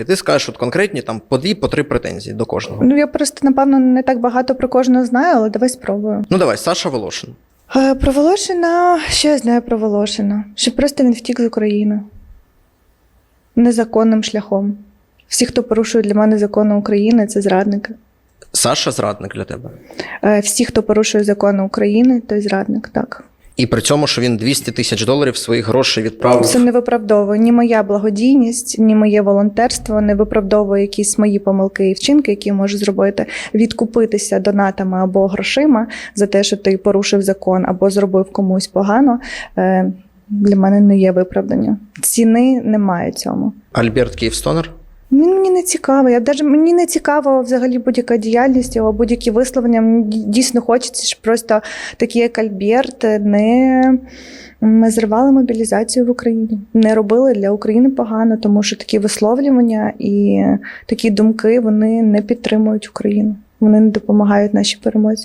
І ти скажеш от конкретні там по дві, по три претензії до кожного. Ну я просто напевно не так багато про кожного знаю, але давай спробую. Ну давай, Саша Волошин. Е, Про Волошина, що я знаю про Волошина? Що просто він втік з України незаконним шляхом. Всі, хто порушує для мене закони України, це зрадники. Саша зрадник для тебе. Е, Всі, хто порушує закони України, той зрадник, так. І при цьому, що він 200 тисяч доларів своїх грошей відправив. Це не виправдовує ні моя благодійність, ні моє волонтерство не виправдовує якісь мої помилки і вчинки, які я можу зробити, відкупитися донатами або грошима за те, що ти порушив закон або зробив комусь погано. е, Для мене не є виправдання. Ціни немає цьому. Альберт Київстонер. Він мені не цікаво. Я навіть мені не цікаво взагалі будь-яка діяльність або будь-які висловлення. Мені дійсно хочеться, щоб просто такі, як Альберт, не м, зривали мобілізацію в Україні, не робили для України погано, тому що такі висловлювання і такі думки вони не підтримують Україну. Вони не допомагають нашій перемозі.